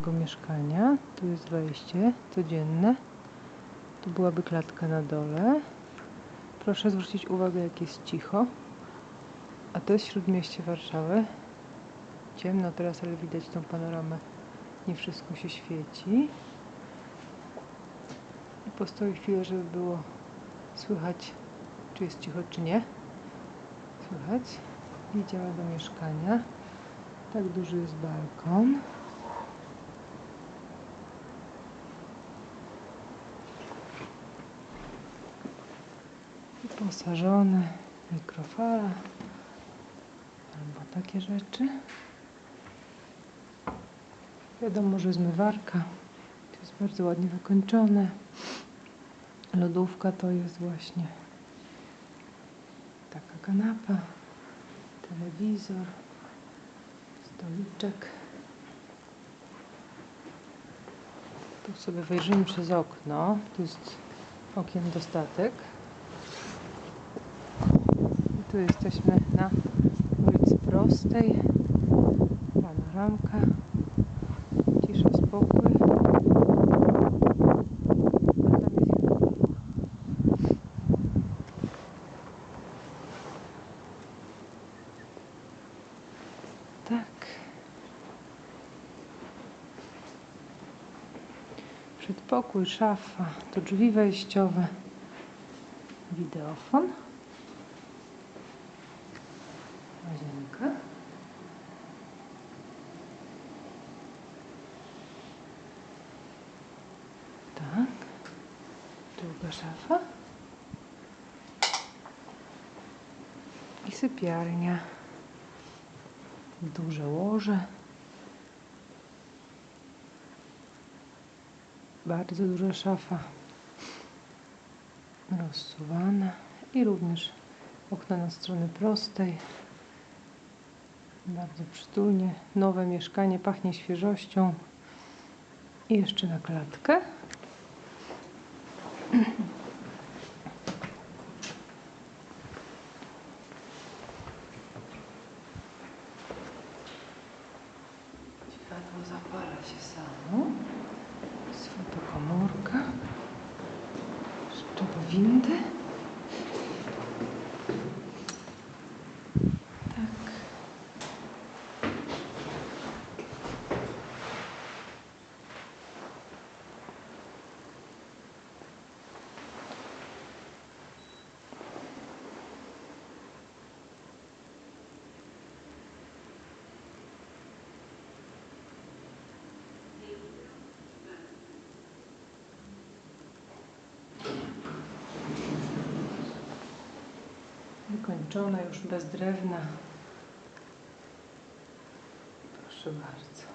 tego mieszkania. Tu jest wejście codzienne. Tu byłaby klatka na dole. Proszę zwrócić uwagę, jak jest cicho. A to jest śródmieście Warszawy. Ciemno teraz, ale widać tą panoramę. Nie wszystko się świeci. I postoi chwilę, żeby było słychać, czy jest cicho, czy nie. Słychać. Idziemy do mieszkania. Tak duży jest balkon. Wyposażony, mikrofala albo takie rzeczy. Wiadomo, że zmywarka. To jest bardzo ładnie wykończone. Lodówka to jest właśnie taka kanapa, telewizor, stoliczek. Tu sobie wejrzymy przez okno. Tu jest okien dostatek. Tu jesteśmy na ulicy Prostej. Panoramka. Cisza, spokój. Tak. Przedpokój, szafa, to drzwi wejściowe, wideofon, łazienka. Tak. Druga szafa. I sypialnia. Duże łoże. Bardzo duża szafa. Rozsuwana. I również okna na stronę prostej. Bardzo przytulnie. Nowe mieszkanie pachnie świeżością. I jeszcze na klatkę. Światło zapala się samo. Jest fotokomórka. Do windy. Wykończona już bez drewna. Proszę bardzo.